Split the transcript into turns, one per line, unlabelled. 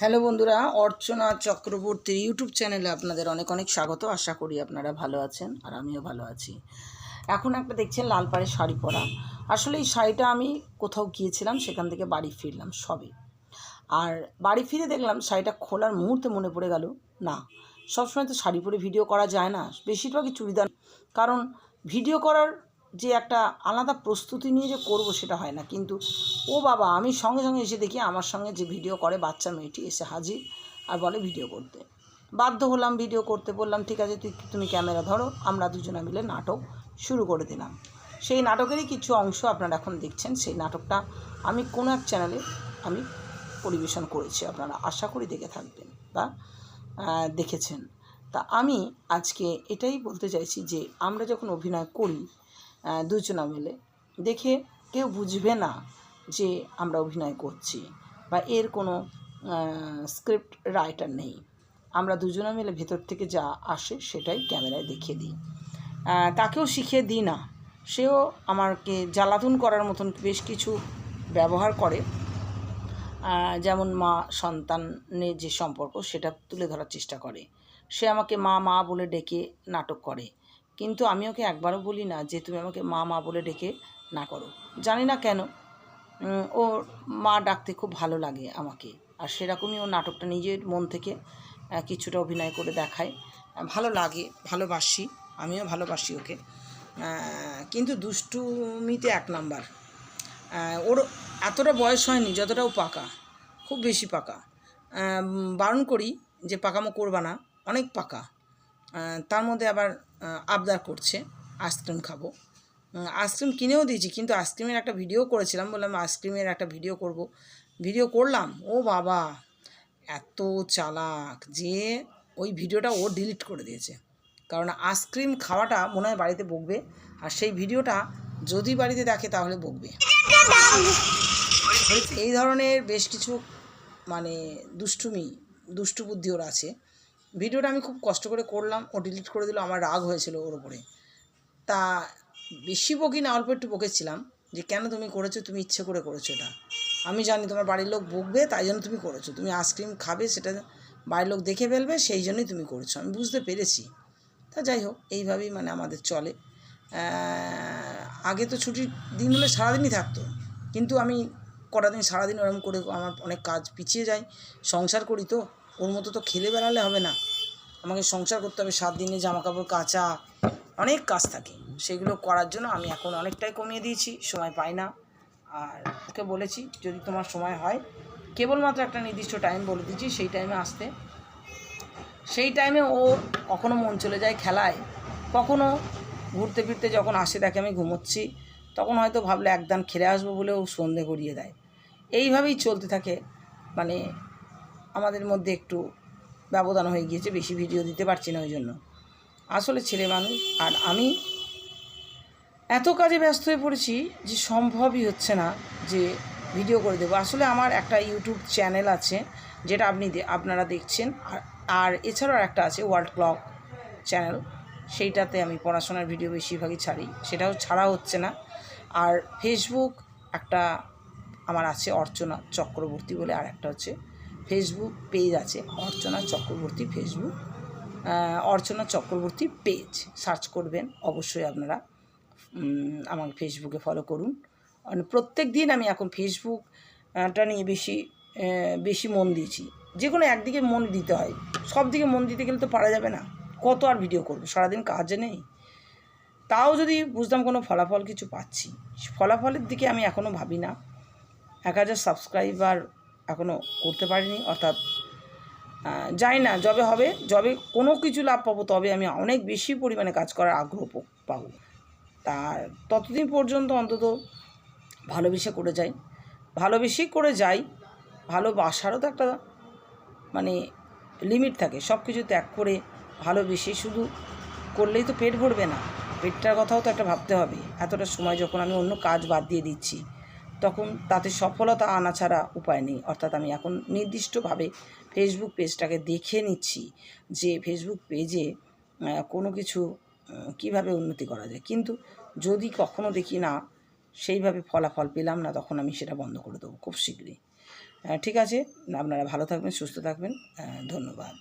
Hello বন্ধুরা, অর্চনা চক্রবর্তীর YouTube চ্যানেলে আপনাদের অনেক অনেক স্বাগত। আশা করি আপনারা ভালো আছেন আর আমিও ভালো আছি। এখন একটা দেখছেন লাল পাড়ের শাড়ি পরা। আসলে এই শাড়িটা আমি কোথাও গিয়েছিলাম, সেখান থেকে বাড়ি ফিরলাম সবে। আর বাড়ি ফিরে দেখলাম শাড়িটা খোলার মুহূর্তে মনে পড়ে গেল, না, সবসময় তো শাড়ি পরে ভিডিও করা যায় না। বেশিরভাগই চুড়িদার। কারণ ভিডিও করার যে একটা আলাদা প্রস্তুতি নিয়ে যে করব সেটা হয় না। কিন্তু ও বাবা, আমি সঙ্গে সঙ্গে এসে দেখি আমার সঙ্গে যে ভিডিও করে বাচ্চা মেয়েটি এসে হাজির আর বলে ভিডিও করতে। বাধ্য হলাম ভিডিও করতে, বললাম, ঠিক আছে, তুই, তুমি ক্যামেরা ধরো, আমরা দুজনে মিলে নাটক শুরু করে দিলাম। সেই নাটকেরই কিছু অংশ আপনারা এখন দেখছেন। সেই নাটকটা আমি কোনো এক চ্যানেলে আমি পরিবেশন করেছি, আপনারা আশা করি দেখে থাকবেন বা দেখেছেন। তা আমি আজকে এটাই বলতে চাইছি যে, আমরা যখন অভিনয় করি দুজনা মিলে দেখে কেউ বুঝবে না যে আমরা অভিনয় করছি বা এর কোনো স্ক্রিপ্ট রাইটার নেই। আমরা দুজনে মিলে ভেতর থেকে যা আসে সেটাই ক্যামেরায় দেখিয়ে দিই। তাকেও শিখিয়ে দিই না। সেও আমাকে জ্বালাতন করার মতন বেশ কিছু ব্যবহার করে। যেমন মা সন্তানের যে সম্পর্ক সেটা তুলে ধরার চেষ্টা করে। সে আমাকে মা মা বলে ডেকে নাটক করে। কিন্তু আমি ওকে একবারও বলি না যে তুমি আমাকে মা মা বলে ডেকে না করো। জানি না কেন ওর মা ডাকতে খুব ভালো লাগে আমাকে। আর সেরকমই ও নাটকটা নিজের মন থেকে কিছুটা অভিনয় করে দেখায়। ভালো লাগে, ভালোবাসি, আমিও ভালোবাসি ওকে। কিন্তু দুষ্টুমিতে এক নাম্বার। ওর এতটা বয়স হয়নি যতটাও পাকা, খুব বেশি পাকা। বারণ করি যে পাকামো করবা না, অনেক পাকা। তার মধ্যে আবার আবদার করছে, আইসক্রিম খাব। আইসক্রিম কিনেও দিয়েছি, কিন্তু আইসক্রিমের একটা ভিডিও করেছিলাম, বললাম আইসক্রিমের একটা ভিডিও করব। ভিডিও করলাম, ও বাবা, এত চালাক যে ওই ভিডিওটা ও ডিলিট করে দিয়েছে। কারণ আইসক্রিম খাওয়াটা মনে হয় বাড়িতে বকবে, আর সেই ভিডিওটা যদি বাড়িতে দেখে তাহলে বকবে। এই ধরনের বেশ কিছু মানে দুষ্টুমি, দুষ্টু বুদ্ধি ওর আছে। ভিডিওটা আমি খুব কষ্ট করে করলাম, ও ডিলিট করে দিল, আমার রাগ হয়েছিল ওর ওপরে তা বেশি বকি না অল্প একটু বকেছিলাম, যে কেন তুমি করেছ, তুমি ইচ্ছে করে করেছ এটা। আমি জানি তোমার বাড়ির লোক বকবে, তাই জন্য তুমি করেছ। তুমি আইসক্রিম খাবে, সেটা বাড়ির লোক দেখে ফেলবে, সেই জন্যই তুমি করেছ। আমি বুঝতে পেরেছি। তা যাই হোক, এইভাবেই মানে আমাদের চলে। আগে তো ছুটির দিন হলে সারাদিনই থাকতো। কিন্তু আমি কটা দিন সারাদিন ওরকম করে আমার অনেক কাজ পিছিয়ে যায়, সংসার করি তো। ওর মতো তো খেলে বেড়ালে হবে না। আমাকে সংসার করতে হবে, সাত দিনে জামা কাপড় কাচা, অনেক কাজ থাকে। সেগুলো করার জন্য আমি এখন অনেকটাই কমিয়ে দিয়েছি, সময় পাই না। আর ওকে বলেছি, যদি তোমার সময় হয়, কেবলমাত্র একটা নির্দিষ্ট টাইম বলে দিচ্ছি সেই টাইমে আসতে। সেই টাইমে ও কখনো মন চলে যায় খেলায়। কখনো ঘুরতে ফিরতে যখন আসে, দেখে আমি ঘুমোচ্ছি, তখন হয়তো ভাবলে একদান খেলে আসব বলেও সন্ধে করিয়ে দেয়। এইভাবেই চলতে থাকে। মানে আমাদের মধ্যে একটু ব্যবধান হয়ে গিয়েছে, বেশি ভিডিও দিতে পারছি না ওই জন্য আসলে ছেলে মানুষ, আর আমি এত কাজে ব্যস্ত হয়ে পড়েছি যে সম্ভবই হচ্ছে না যে ভিডিও করে দেবো। আসলে আমার একটা ইউটিউব চ্যানেল আছে, যেটা আপনি আপনারা দেখছেন, আর আর এছাড়াও একটা আছে ওয়ার্ল্ড ক্লক চ্যানেল সেইটাতে আমি পড়াশোনার ভিডিও বেশিরভাগই ছাড়ি। সেটাও ছাড়া হচ্ছে না। আর ফেসবুক একটা, আমার আছে অর্চনা চক্রবর্তী বলে আর একটা হচ্ছে। ফেসবুক পেজ আছে, Archana Chakraborty Facebook Archana Chakraborty page search করবেন, অবশ্যই আপনারা আমার ফেসবুকে ফলো করুন। মানে প্রত্যেক দিন আমি এখন ফেসবুকটা নিয়ে বেশি বেশি মন দিয়েছি। যে কোনো একদিকে মন দিতে হয়। সব দিকে মন দিতে গেলে তো পারা যাবে না। কত আর ভিডিও করব? সারাদিন কাজে নেই। তাও যদি বুঝতাম কোনো ফলাফল কিছু পাচ্ছি। ফলাফলের দিকে আমি এখনও ভাবি না। এক হাজার সাবস্ক্রাইবার এখনও করতে পারিনি, অর্থাৎ জানি না যবে হবে, যবে কোনো কিছু লাভ পাবো, তবে আমি অনেক বেশি পরিমাণে কাজ করার আগ্রহ পাবো। তার ততদিন পর্যন্ত অন্তত ভালোবেসে করে যাই। ভালোবেসেই করে যাই, ভালোবাসারও তো একটা মানে লিমিট থাকে। সব কিছু ত্যাগ করে ভালোবেসে শুধু করলেই তো পেট ভরবে না। পেটটার কথাও তো একটা ভাবতে হবে। এতটা সময় যখন আমি অন্য কাজ বাদ দিয়ে দিচ্ছি তখন তাতে সফলতা আনা ছাড়া উপায় নেই। অর্থাৎ আমি এখন নির্দিষ্টভাবে ফেসবুক পেজটাকে দেখে নিচ্ছি যে ফেসবুক পেজে কোনো কিছু কীভাবে উন্নতি করা যায়। কিন্তু যদি কখনো দেখি না, সেইভাবে ফলাফল পেলাম না, তখন আমি সেটা বন্ধ করে দেবো খুব শীঘ্রই। ঠিক আছে, আপনারা ভালো থাকবেন, সুস্থ থাকবেন ধন্যবাদ।